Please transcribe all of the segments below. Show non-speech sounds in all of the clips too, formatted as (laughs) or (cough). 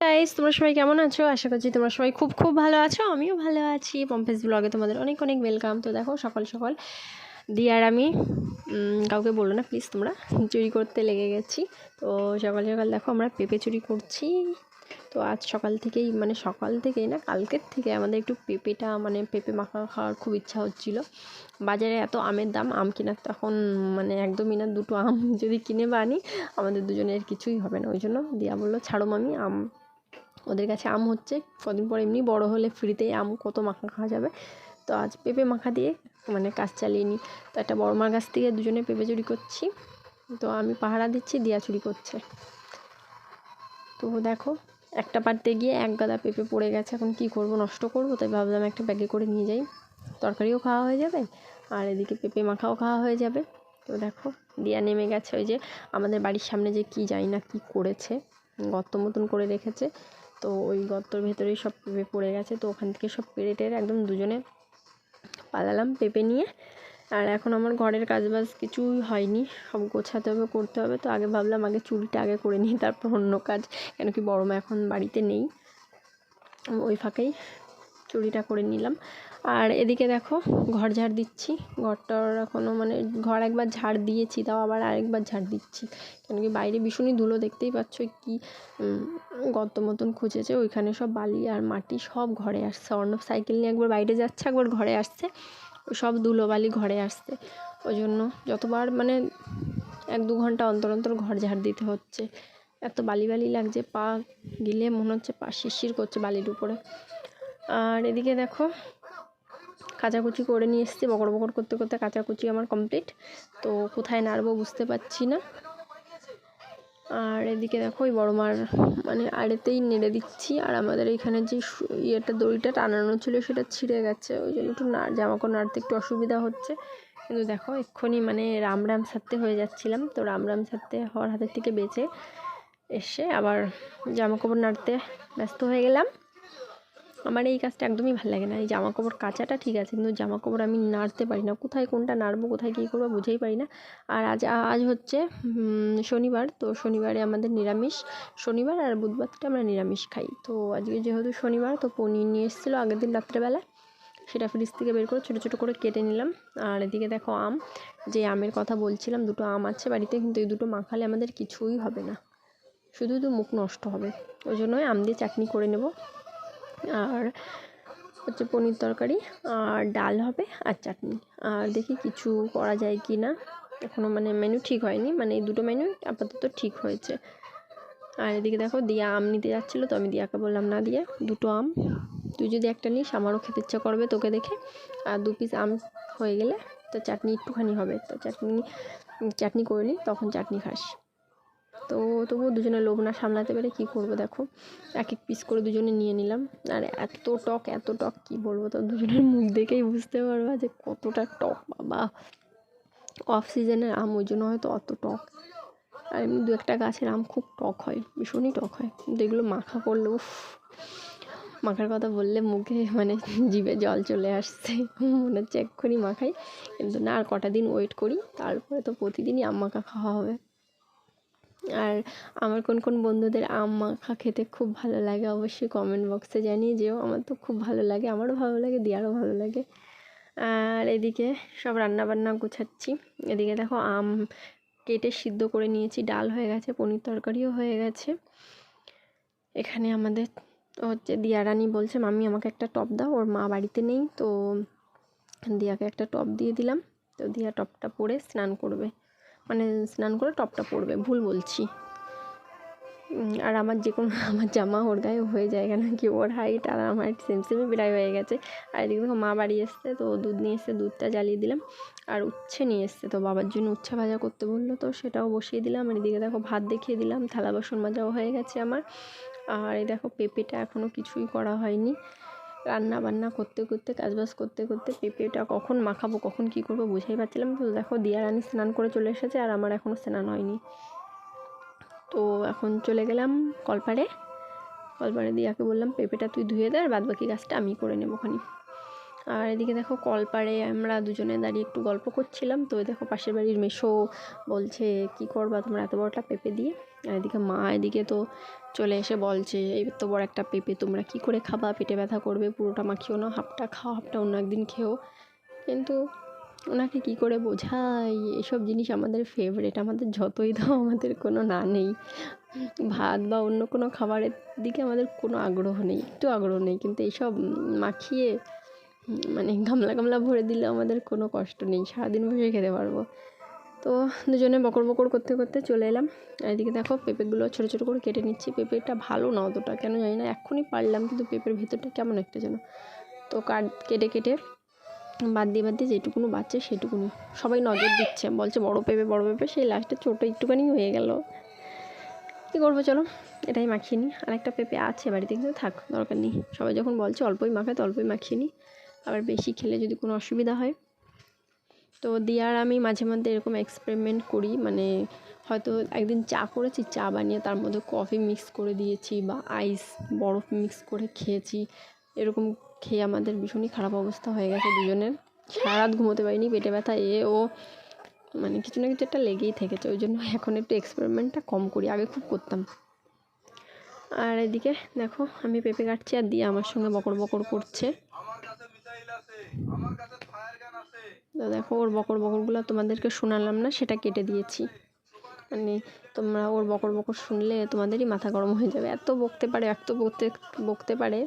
Guys তোমরা সবাই কেমন আছো? আশা করছি তোমরা সবাই খুব খুব ভালো আছো, আমিও ভালো আছি। পম্পেস ব্লগে তোমাদের অনেক অনেক ওয়েলকাম তো দেখো, সকাল সকাল দিয়ে আর আমি কাউকে বলল না প্লিজ তোমরা চুরি করতে লেগে গেছি। তো সকাল সকাল দেখো, আমরা পেঁপে চুরি করছি। তো আজ সকাল থেকেই মানে সকাল থেকেই না, কালকের থেকে আমাদের একটু পেঁপেটা মানে পেঁপে মাখা খাওয়ার খুব ইচ্ছা হচ্ছিল। বাজারে এত আমের দাম, আম কেনার তখন মানে একদমই না, দুটো আম যদি কিনে বা আনি, আমাদের দুজনের কিছুই হবে না। ওই জন্য দিয়া বলল, ছাড়ো মামি, আম ওদের কাছে আম হচ্ছে। কদিন পর এমনি বড় হলে ফ্রিতে আম, কত মাখা খাওয়া যাবে। তো আজ পেঁপে মাখা দিয়ে মানে কাজ চালিয়ে নিই। তো একটা বড় মার কাছ থেকে দুজনে পেঁপে চুরি করছি। তো আমি পাহারা দিচ্ছি, দিয়া চুরি করছে। তো দেখো, একটা পারতে গিয়ে এক গাদা পেঁপে পড়ে গেছে। এখন কি করব? নষ্ট করব? তাই ভাবলাম একটা ব্যাগে করে নিয়ে যাই। তরকারিও খাওয়া হয়ে যাবে, আর এদিকে পেঁপে মাখাও খাওয়া হয়ে যাবে। তো দেখো, দিয়া নেমে গেছে ওই যে আমাদের বাড়ির সামনে যে কি জানি না কি করেছে, গর্ত মতন করে রেখেছে। তো ওই গর্তর ভেতরেই সব পেঁপে পড়ে গেছে। তো ওখান থেকে সব পেরে টেরে একদম দুজনে পালালাম পেঁপে নিয়ে। আর এখন আমার ঘরের কাজবাজ কিছুই হয়নি। সব গোছাতে হবে, করতে হবে। তো আগে ভাবলাম আগে চুলটা আগে করে নিই, তারপর অন্য কাজ। কেন কি বড় মা এখন বাড়িতে নেই। ওই ফাঁকেই চুরিটা করে নিলাম। আর এদিকে দেখো, ঘর ঝাড় দিচ্ছি। ঘরটার এখনও মানে ঘর একবার ঝাড় দিয়েছি, তাও আবার আরেকবার ঝাড় দিচ্ছি। কেন কি বাইরে ভীষণই ধুলো, দেখতেই পাচ্ছ কি গর্ত মতন খুঁজেছে। ওইখানে সব বালি আর মাটি সব ঘরে আসছে। অর্ণব সাইকেল নিয়ে একবার বাইরে যাচ্ছে, একবার ঘরে আসছে। সব ধুলো বালি ঘরে আসছে। ওই জন্য যতবার মানে এক দু ঘণ্টা অন্তর অন্তর ঘর ঝাড় দিতে হচ্ছে। এত বালি বালি লাগছে, পা গিলে মনে হচ্ছে পা শিরশির করছে বালির উপরে। আর এদিকে দেখো কাচাকুচি করে নিয়ে এসেছি, বকর বকর করতে করতে কাচাকুচি আমার কমপ্লিট তো কোথায় নাড়বো বুঝতে পারছি না। আর এদিকে দেখো ওই বড় মার মানে আড়েতেই নেড়ে দিচ্ছি। আর আমাদের এখানে যে ইয়েটা দড়িটা টানানো ছিল সেটা ছিঁড়ে গেছে। ওই জন্য একটু না জামা কাপড় নাড়তে একটু অসুবিধা হচ্ছে। কিন্তু দেখো, এক্ষুনি মানে রাম রাম সারতে হয়ে যাচ্ছিলাম। তো রাম রাম সারতে হওয়ার হাতের থেকে বেঁচে এসে আবার জামা কাপড় নাড়তে ব্যস্ত হয়ে গেলাম। আমার এই কাজটা একদমই ভালো লাগে না। এই জামা কাপড় কাচাটা ঠিক আছে, কিন্তু জামা কাপড় আমি নাড়তে পারি না। কোথায় কোনটা নাড়বো, কোথায় কী করব বুঝেই পারি না। আর আজ আজ হচ্ছে শনিবার, তো শনিবারে আমাদের নিরামিষ। শনিবার আর বুধবারটা আমরা নিরামিষ খাই। তো আজকে যেহেতু শনিবার, তো পনির নিয়ে এসেছিল আগের দিন রাত্রেবেলা। সেটা ফ্রিজ থেকে বের করে ছোটো ছোটো করে কেটে নিলাম। আর এদিকে দেখো আম, যে আমের কথা বলছিলাম, দুটো আম আছে বাড়িতে, কিন্তু এই দুটো মাখালে আমাদের কিছুই হবে না। শুধু শুধু মুখ নষ্ট হবে। ওই জন্যই আম দিয়ে চাটনি করে নেব। আর হচ্ছে পনির তরকারি আর ডাল হবে আর চাটনি। আর দেখি কিছু করা যায় কি না এখনও মানে মেনু ঠিক হয়নি। মানে এই দুটো মেনু আপাতত ঠিক হয়েছে। আর এদিকে দেখো দিয়া আম নিতে যাচ্ছিল, তো আমি দিয়াকে বললাম, না দিয়ে, দুটো আম। তুই যদি একটা নিস, আমারও খেতে ইচ্ছা করবে তোকে দেখে। আর দু পিস আম হয়ে গেলে তো চাটনি একটুখানি হবে। তো চাটনি চাটনি করে নিই তখন চাটনি খাস। তো তবুও দুজনে লোভ না সামলাতে পেরে কী করব দেখো। এক এক পিস করে দুজনে নিয়ে নিলাম। আর এত টক এত টক, কী বলব তো? দুজনের মুখ দেখেই বুঝতে পারবা যে কতটা টক, বাবা। অফ সিজনের আম ওই জন্য হয়তো অত টক। আর এমনি দু একটা গাছের আম খুব টক হয়, ভীষণই টক হয়। কিন্তু এগুলো মাখা করলে, উফ, মাখার কথা বললে মুখে মানে জিভে জল চলে আসছে। মনে হচ্ছে এক্ষুনি মাখাই। কিন্তু না, আর কটা দিন ওয়েট করি, তারপরে তো প্রতিদিনই আম মাখা খাওয়া হবে। আর আমার কোন কোন বন্ধুদের আম মাখা খেতে খুব ভালো লাগে অবশ্যই কমেন্ট বক্সে জানিয়ে যেও। আমার তো খুব ভালো লাগে, আমারও ভালো লাগে, দিয়ারও ভালো লাগে। আর এদিকে সব রান্না বান্না গুছাচ্ছি। এদিকে দেখো আম কেটে সিদ্ধ করে নিয়েছি, ডাল হয়ে গেছে, পনির তরকারিও হয়ে গেছে। এখানে আমাদের হচ্ছে দিয়ারানি বলছে, মাম্মি, আমাকে একটা টপ দাও, ওর মা বাড়িতে নেই। তো দিয়াকে একটা টপ দিয়ে দিলাম। তো দিয়া টপটা পরে স্নান করবে। মানে স্নান করে টপটা পরবে, ভুল বলছি। আর আমার যে কোনো, (laughs) আমার জামা ওর গায়ে হয়ে যায় কেন কি? ওর হাইট আর আমার হাইট সেম সেমই প্রায় হয়ে গেছে। আর এদিকে দেখো, মা বাড়ি এসছে, তো দুধ নিয়ে এসছে, দুধটা জ্বালিয়ে দিলাম। আর উচ্ছে নিয়ে এসছে, তো বাবার জন্য উচ্ছে ভাজা করতে বলল, তো সেটাও বসিয়ে দিলাম। আর এদিকে দেখো, ভাত দেখিয়ে দিলাম, থালা বাসন মাজাও হয়ে গেছে আমার। আর এই দেখো, পেঁপেটা এখনও কিছুই করা হয়নি। রান্না বান্না করতে করতে, কাজবাজ করতে করতে পেঁপেটা কখন মাখাবো, কখন কী করব বুঝেই পারছিলাম তো দেখো দিয়া রানী স্নান করে চলে এসেছে আর আমার এখনও স্নান হয়নি। তো এখন চলে গেলাম কলপাড়ে। কলপাড়ে দিয়াকে বললাম, পেঁপেটা তুই ধুয়ে দে আর বাদ বাকি কাজটা আমি করে নেব খানি আর এদিকে দেখো কলপাড়ে আমরা দুজনে দাঁড়িয়ে একটু গল্প করছিলাম। তো দেখো পাশের বাড়ির মেশো বলছে, কি করবা তোমরা এত বড়টা পেঁপে দিয়ে? আর এদিকে মা এদিকে তো চলে এসে বলছে এই তো বড় একটা পেঁপে, তোমরা কি করে খাবা? পেটে ব্যথা করবে, পুরোটা মাখিও না, হাফটা খাও, হাফটা অন্য একদিন খেও। কিন্তু ওনাকে কি করে বোঝাই? এসব জিনিস আমাদের ফেভারিট আমাদের যতই দাও, আমাদের কোনো না নেই। ভাত বা অন্য কোনো খাবারের দিকে আমাদের কোনো আগ্রহ নেই, একটু আগ্রহ নেই, কিন্তু এইসব মাখিয়ে মানে গামলা গামলা ভরে দিলে আমাদের কোনো কষ্ট নেই, সারাদিন বসে খেতে পারব। তো দুজনে বকর বকর করতে করতে চলে এলাম। এদিকে দেখো পেঁপেগুলো ছোটো ছোটো করে কেটে নিচ্ছি। পেঁপেটা ভালো না অতটা, কেন জানি না, এক্ষুনি পারলাম, কিন্তু পেঁপের ভেতরটা কেমন একটা যেন। তো কাট, কেটে কেটে বাদ দিয়ে বাদ দিয়ে যেটুকুনো বাচ্চা সেটুকুনি। সবাই নজর দিচ্ছে, বলছে বড় পেঁপে বড় পেঁপে, সেই লাস্টে ছোটো একটুখানি হয়ে গেল। কী করব চলো, এটাই মাখিয়ে নিই। আর একটা পেঁপে আছে বাড়িতে, কিন্তু থাক, দরকার নেই। সবাই যখন বলছে অল্পই মাখাতে অল্পই মাখিয়ে নিই। আবার বেশি খেলে যদি কোনো অসুবিধা হয়। তো দিয়ার আমি মাঝে মধ্যে এরকম এক্সপেরিমেন্ট করি মানে হয়তো একদিন চা করেছি, চা বানিয়ে তার মধ্যে কফি মিক্স করে দিয়েছি বা আইস বরফ মিক্স করে খেয়েছি। এরকম খেয়ে আমাদের ভীষণই খারাপ অবস্থা হয়ে গেছে দুজনের। সারা রাত ঘুমোতে পারিনি, পেটে ব্যথা, এ, ও মানে কিছু না কিছু একটা লেগেই থেকেছে, ওই জন্য এখন একটু এক্সপেরিমেন্টটা কম করি, আগে খুব করতাম। আর এদিকে দেখো, আমি পেঁপে কাটছি আর দিয়ে আমার সঙ্গে বকর বকর করছে। দেখো, ওর বকর বকরগুলো তোমাদেরকে শোনালাম না, সেটা কেটে দিয়েছি। মানে তোমরা ওর বকর বকর শুনলে তোমাদেরই মাথা গরম হয়ে যাবে। এত বকতে পারে, এত বকতে বকতে পারে,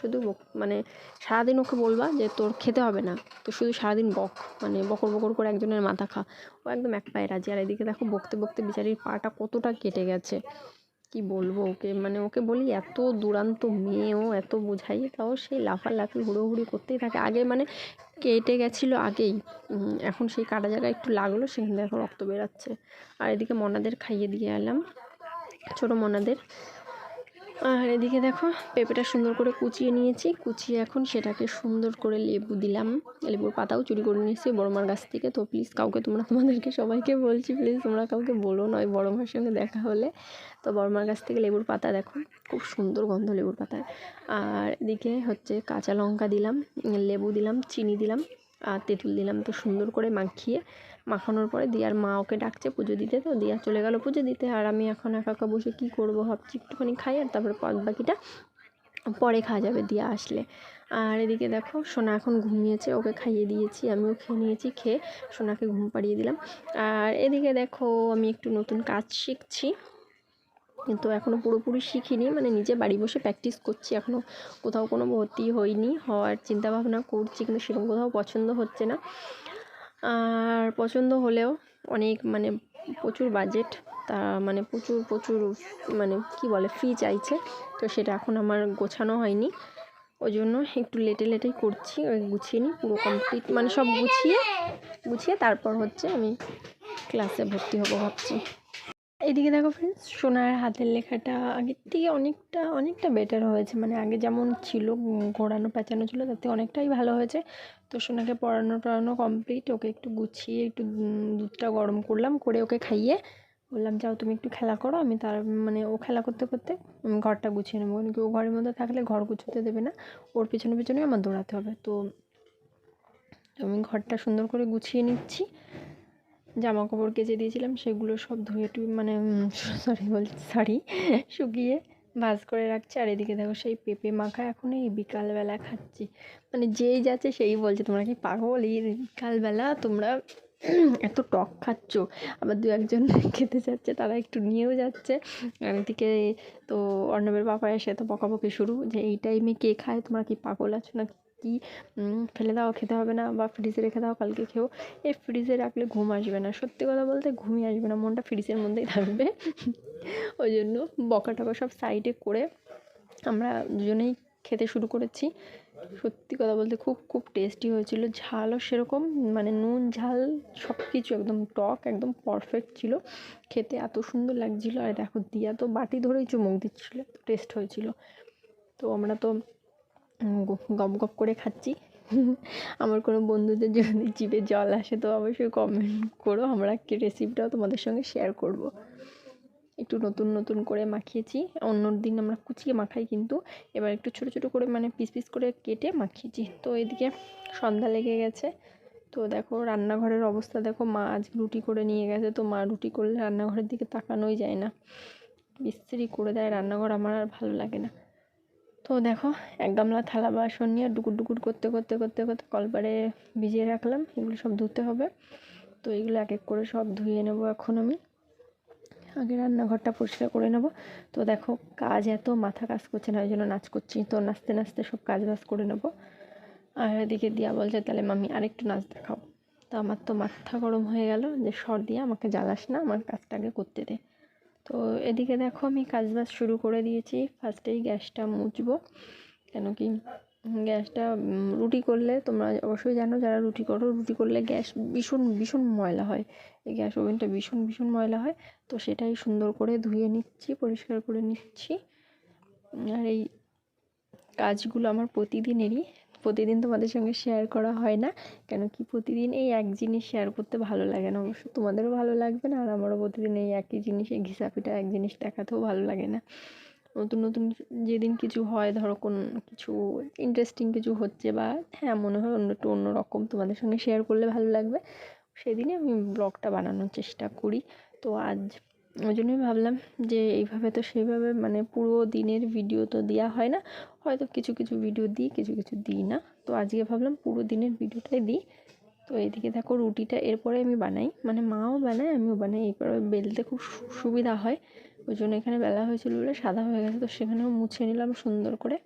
শুধু বক মানে সারাদিন ওকে বলবা যে তোর খেতে হবে না, তো শুধু সারাদিন বক মানে বকর বকর করে একজনের মাথা খা। ও একদম এক পায়ে রাজি। আর এদিকে দেখো, বকতে বকতে বিচারির পাটা কতটা কেটে গেছে। কি বলব ওকে? মানে ওকে বলি এত দুরান্ত মেয়েও এত বোঝাই, তাও সেই লাফালাফি, হুড়োহুড়ি করতেই থাকে। আগে মানে কেটে গেছিল আগেই। এখন সেই কাটা জায়গায় একটু লাগল, সেখান থেকে এখন রক্ত বেরাচ্ছে। আর এদিকে মনাদের খাইয়ে দিয়ে এলাম। ছোটো মনাদের। আর এদিকে দেখো, পেঁপেটা সুন্দর করে কুচিয়ে নিয়েছি। কুচিয়ে এখন সেটাকে সুন্দর করে লেবু দিলাম। লেবুর পাতাও চুরি করে নিয়েছি বড় মার গাছ থেকে। তো প্লিজ কাউকে তোমরা তোমাদেরকে সবাইকে বলছি প্লিজ তোমরা কাউকে বলো নয় বড় মার সঙ্গে দেখা হলে। তো বড় মার গাছ থেকে লেবুর পাতা দেখো, খুব সুন্দর গন্ধ লেবুর পাতায়। আর এদিকে হচ্ছে কাঁচা লঙ্কা দিলাম, লেবু দিলাম, চিনি দিলাম, আর তেঁতুল দিলাম। তো সুন্দর করে মাখিয়ে মাখানোর পরে দিয়ার মা ওকে ডাকছে পুজো দিতে, তো দিয়া চলে গেল পুজো দিতে। আর আমি এখন একা একা বসে কী করব ভাবছি, একটুখানি খাই আর তারপরে পদ বাকিটা পরে খাওয়া যাবে দিয়া আসলে। আর এদিকে দেখো, সোনা এখন ঘুমিয়েছে, ওকে খাইয়ে দিয়েছি, আমিও খেয়ে নিয়েছি, খেয়ে সোনাকে ঘুম পাড়িয়ে দিলাম। আর এদিকে দেখো, আমি একটু নতুন কাজ শিখছি। কিন্তু এখনও পুরোপুরি শিখিনি মানে নিজে বাড়ি বসে প্র্যাকটিস করছি এখনও কোথাও কোনো ভর্তি হইনি, হওয়ার চিন্তাভাবনা করছি, কিন্তু সেরকম কোথাও পছন্দ হচ্ছে না। আর পছন্দ হলেও অনেক মানে প্রচুর বাজেট তা মানে প্রচুর প্রচুর মানে কি বলে ফি চাইছে। তো সেটা এখন আমার গোছানো হয়নি। ওই জন্য একটু লেটে লেটেই করছি, ওই গুছিয়ে নিই, পুরো কমপ্লিট মানে সব গুছিয়ে গুছিয়ে তারপর হচ্ছে আমি ক্লাসে ভর্তি হব ভাবছি। এদিকে দেখো ফ্রেন্ডস সোনার হাতের লেখাটা আগের থেকে অনেকটা অনেকটা বেটার হয়েছে। মানে আগে যেমন ছিল, ঘোরানো, পেঁচানো ছিল থেকে অনেকটাই ভালো হয়েছে। তো সোনাকে পড়ানো টড়ানো কমপ্লিট ওকে একটু গুছিয়ে, একটু দুধটা গরম করলাম, করে ওকে খাইয়ে বললাম, যাও তুমি একটু খেলা করো, আমি তার মানে ও খেলা করতে করতে আমি ঘরটা গুছিয়ে নেব। কারণ কি ও ঘরের মধ্যে থাকলে ঘর গুছোতে দেবে না, ওর পিছনে, পেছনে আমার দৌড়াতে হবে। তো আমি ঘরটা সুন্দর করে গুছিয়ে নিচ্ছি। জামা কাপড় কেচে দিয়েছিলাম, সেগুলো সব ধুয়ে টুয়ে মানে সরি বলছি সরি শুকিয়ে ভাজ করে রাখছি। আর এদিকে দেখো সেই পেঁপে মাখা এখন এই বিকালবেলা খাচ্ছি। মানে যেই যাচ্ছে সেই বলছে, তোমরা কি পাগল? এই বিকালবেলা তোমরা এত টক খাচ্ছ? আবার দু একজন (laughs) খেতে যাচ্ছে, তারা একটু নিয়েও যাচ্ছে। আর এদিকে তো অর্ণবের বাবা এসে তো বকাবকি শুরু, যে এই টাইমে কে খায়? তোমরা কি পাগল আছো না কি ফেলে দাও, খেতে হবে না বা ফ্রিজে রেখে দাও, কালকে খেও। এই ফ্রিজে রাখলে ঘুম আসবে না। সত্যি কথা বলতে ঘুমই আসবে না, মনটা ফ্রিজের মধ্যেই থাকবে। (laughs) ওই জন্য বকা টকা সব সাইডে করে আমরা দুজনেই খেতে শুরু করেছি। সত্যি কথা বলতে খুব খুব টেস্টি হয়েছিল। ঝালও সেরকম মানে নুন, ঝাল সব কিছু একদম টক, একদম পারফেক্ট ছিল। খেতে এত সুন্দর লাগছিল। আর দেখো, দিয়া তো বাটি ধরেই চুমুক দিচ্ছিল টেস্ট হয়েছিল। তো আমরা তো গপ গপ করে খাচ্ছি। (laughs) আমার কোনো বন্ধুদের যদি জিভে জল আসে, তো অবশ্যই কমেন্ট করো। আমরা কি রেসিপিটাও তোমাদের সঙ্গে শেয়ার করব। একটু নতুন নতুন করে মাখিয়েছি। অন্য দিন আমরা কুচিয়ে মাখাই কিন্তু। এবার একটু ছোটো ছোটো করে মানে পিস পিস করে কেটে মাখিয়েছি। তো এদিকে সন্ধ্যা লেগে গেছে। তো দেখো রান্নাঘরের অবস্থা। দেখো মা আজ রুটি করে নিয়ে গেছে। তো মা রুটি করলে রান্নাঘরের দিকে তাকানোই যায় না। বিস্ত্রি করে দেয় রান্নাঘর। আমার আর ভালো লাগে না। তো দেখো, এক গামলা থালা, বাসন নিয়ে ডুকুর ডুকুর করতে করতে করতে করতে কলপারে ভিজিয়ে রাখলাম। এগুলো সব ধুতে হবে। তো এগুলো এক এক করে সব ধুয়ে নেব এখন আমি। আগে রান্নাঘরটা পরিষ্কার করে নেব। তো দেখো, কাজ এত, মাথা কাজ করছে না, ওই জন্য নাচ করছি। তো নাচতে নাচতে সব কাজ বাজ করে নেব। আর এদিকে দিয়া বলছে, তাহলে মামি আরেকটু নাচ দেখাও। তো আমার তো মাথা গরম হয়ে গেল যে, সর দিয়ে, আমাকে জ্বালাস না, আমার কাজটা আগে করতে দে। তো এদিকে দেখো আমি কাজবাজ শুরু করে দিয়েছি। ফার্স্টেই গ্যাসটা মুছবো। কেন কি গ্যাসটা রুটি করলে তোমরা অবশ্যই জানো, যারা রুটি করো, রুটি করলে গ্যাস ভীষণ ভীষণ ময়লা হয়। এই গ্যাস ওভেনটা ভীষণ ভীষণ ময়লা হয়। তো সেটাই সুন্দর করে ধুয়ে নিচ্ছি, পরিষ্কার করে নিচ্ছি। আর এই কাজগুলো আমার প্রতিদিনেরই। প্রতিদিন তোমাদের সঙ্গে শেয়ার করা হয় না। কেন কি প্রতিদিন এই এক জিনিস শেয়ার করতে ভালো লাগে না। অবশ্য তোমাদেরও ভালো লাগবে না, আর আমারও প্রতিদিন এই একই জিনিস, এই ঘিসাপিটা এক জিনিস দেখাতেও ভালো লাগে না। নতুন নতুন যেদিন কিছু হয়, ধরো কোন কিছু ইন্টারেস্টিং কিছু হচ্ছে বা হ্যাঁ মনে হয় অন্য, একটু অন্যরকম তোমাদের সঙ্গে শেয়ার করলে ভালো লাগবে। সেদিনই আমি ব্লগটা বানানোর চেষ্টা করি। তো আজ ওই জন্যই ভাবলাম যে এইভাবে তো সেইভাবে মানে পুরো দিনের ভিডিও তো দেওয়া হয় না। হয়তো কিছু কিছু ভিডিও দিই, কিছু কিছু দিই না। তো আজকে ভাবলাম পুরো দিনের ভিডিওটাই দিই। তো এদিকে দেখো রুটিটা এরপরে আমি বানাই। মানে মাও বানায়, আমিও বানাই। এরপরে বেলতে খুব সুবিধা হয়। ওই জন্য এখানে বেলা হয়েছিল বলে সাদা হয়ে গেছে। তো সেখানেও মুছে নিলাম সুন্দর করে।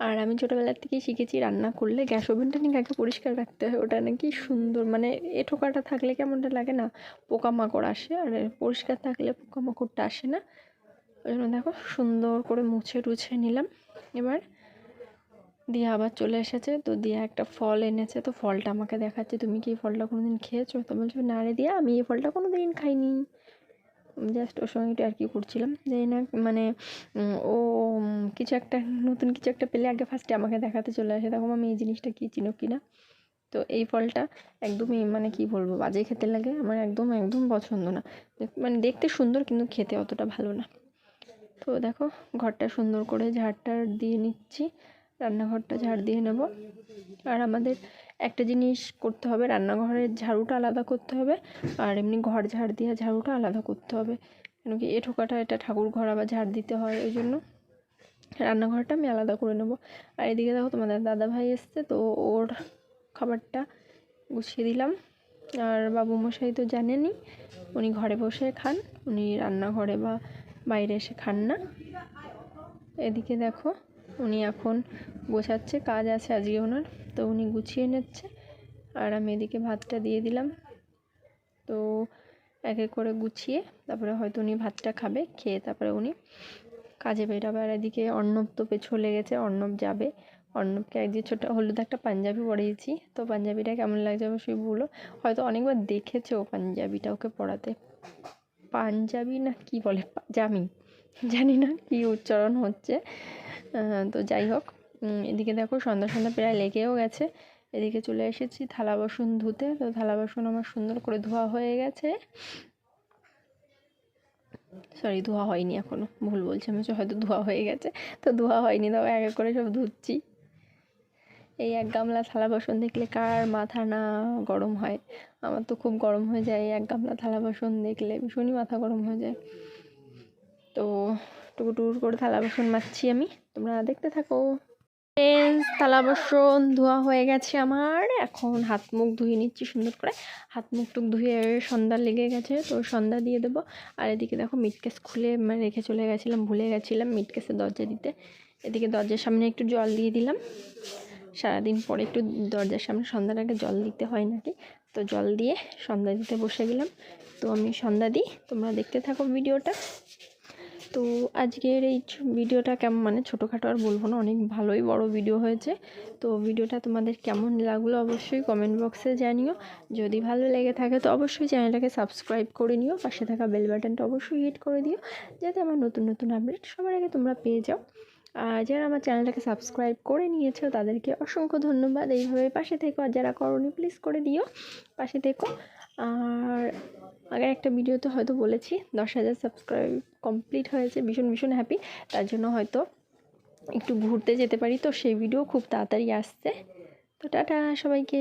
আর আমি ছোটোবেলার থেকেই শিখেছি রান্না করলে গ্যাস ওভেনটা নাকি আগে পরিষ্কার রাখতে হয়, ওটা নাকি সুন্দর মানে এঁঠোকাটা থাকলে কেমনটা লাগে না, পোকামাকড় আসে আর পরিষ্কার থাকলে পোকামাকড়টা আসে না। ওই জন্য দেখো সুন্দর করে মুছে টুছে নিলাম। এবার দিয়া আবার চলে এসেছে, তো দিয়া একটা ফল এনেছে, তো ফলটা আমাকে দেখাচ্ছে, তুমি কি এই ফলটা কোনোদিন খেয়েছো? তো বলছো, না রে দিয়া, আমি এই ফলটা কোনো দিন খাইনি। জাস্ট ওর সঙ্গে একটু আর কি করছিলাম জানি না মানে ও কিছু একটা, নতুন কিছু একটা পেলে আগে ফার্স্টে আমাকে দেখাতে চলে আসে। তখন আমি এই জিনিসটা কি, চিনো কি না? তো এই ফলটা একদমই মানে কি বলব, বাজে খেতে লাগে। আমার একদম একদম পছন্দ না। মানে দেখতে সুন্দর কিন্তু খেতে অতটা ভালো না। তো দেখো, ঘরটা সুন্দর করে ঝাড়টা দিয়ে নিচ্ছি। রান্নাঘরটা ঝাড় দিয়ে নেব। আর আমাদের একটা জিনিস করতে হবে, রান্নাঘরের ঝাড়ুটা আলাদা করতে হবে, আর এমনি ঘর ঝাড় দেওয়া ঝাড়ুটা আলাদা করতে হবে। কেন কি এ ঠোকাটা, এটা ঠাকুর ঘর আবার ঝাড় দিতে হয় ওই জন্য। রান্নাঘরটা আমি আলাদা করে নেব। আর এদিকে দেখো তোমাদের দাদা ভাই এসছে, তো ওর খাবারটা গুছিয়ে দিলাম। আর বাবু মশাই তো জানেনই, উনি ঘরে বসে খান, উনি রান্নাঘরে বা বাইরে এসে খান না। এদিকে দেখো উনি এখন গোছাচ্ছে, কাজ আছে আজকে ওনার, তো উনি গুছিয়ে নিচ্ছে। আর আমি এদিকে ভাতটা দিয়ে দিলাম। তো এক এক করে গুছিয়ে, তারপরে হয়তো উনি ভাতটা খাবে, খেয়ে তারপরে উনি কাজে বেরাবে। আর এদিকে অর্ণব তো পেছনে লেগেছে, অর্ণব যাবে। অর্ণবকে একদিন ছোটো হলুদ একটা পাঞ্জাবি পরিয়েছি তো পাঞ্জাবিটা কেমন লাগছে অবশ্যই বলো। হয়তো অনেকবার দেখেছে ও পাঞ্জাবিটা ওকে পরাতে। পাঞ্জাবি না কি বলে পাজামি জানি না কি উচ্চারণ হচ্ছে। তো যাই হোক এদিকে দেখো সন্ধ্যা সন্ধ্যা প্রায় লেগেও গেছে। এদিকে চলে এসেছি থালা বাসন ধুতে। তো থালা বাসন আমার সুন্দর করে ধোয়া হয়ে গেছে। সরি ধোয়া হয়নি এখনও ভুল বলছি আমি হয়তো ধোয়া হয়ে গেছে। তো ধোয়া হয়নি তাও এক এক করে সব ধুচ্ছি। এই এক গামলা থালা বাসন দেখলে কার মাথা না গরম হয়? আমার তো খুব গরম হয়ে যায় এক গামলা থালা বাসন দেখলে, ভীষণই মাথা গরম হয়ে যায়। তো টুকু টুকু করে থালা বাসন মাজছি আমি। তোমরা দেখতে থাকো। থালা বাসন ধোয়া হয়ে গেছে আমার। এখন হাত মুখ ধুয়ে নিচ্ছি সুন্দর করে। হাত মুখ টুক ধুয়ে সন্ধ্যা লেগে গেছে, তো সন্ধ্যা দিয়ে দেবো। আর এদিকে দেখো মিটকেস খুলে মানে রেখে চলে গেছিলাম, ভুলে গেছিলাম মিটকেসের দরজা দিতে। এদিকে দরজার সামনে একটু জল দিয়ে দিলাম। সারাদিন পরে একটু দরজার সামনে সন্ধ্যার আগে জল দিতে হয় নাকি? তো জল দিয়ে সন্ধ্যা দিতে বসে গেলাম। তো আমি সন্ধ্যা দিই। তোমরা দেখতে থাকো ভিডিওটা। তো আজকের এই ভিডিওটা কেমন মানে ছোটোখাটো আর বলব না, অনেক ভালোই বড় ভিডিও হয়েছে। তো ভিডিওটা তোমাদের কেমন লাগল অবশ্যই কমেন্ট বক্সে জানিও। যদি ভালো লেগে থাকে তো অবশ্যই চ্যানেলটাকে সাবস্ক্রাইব করে নিও। পাশে থাকা বেল বাটনটা অবশ্যই হিট করে দিও, যাতে আমার নতুন নতুন আপডেট সবার আগে তোমরা পেয়ে যাও। আর যারা আমার চ্যানেলটাকে সাবস্ক্রাইব করে নিয়েছো, তাদেরকে অসংখ্য ধন্যবাদ। এইভাবে পাশে থেকো আর যারা করনি প্লিজ করে দিও। পাশে থেকো। আর আগের একটা ভিডিওতে হয়তো বলেছি, দশ হাজার সাবস্ক্রাইব কমপ্লিট হয়েছে, ভীষণ ভীষণ হ্যাপি তার জন্য হয়তো একটু ঘুরতে যেতে পারি। তো সেই ভিডিও খুব তাড়াতাড়ি আসছে। তো টাটা, সবাইকে।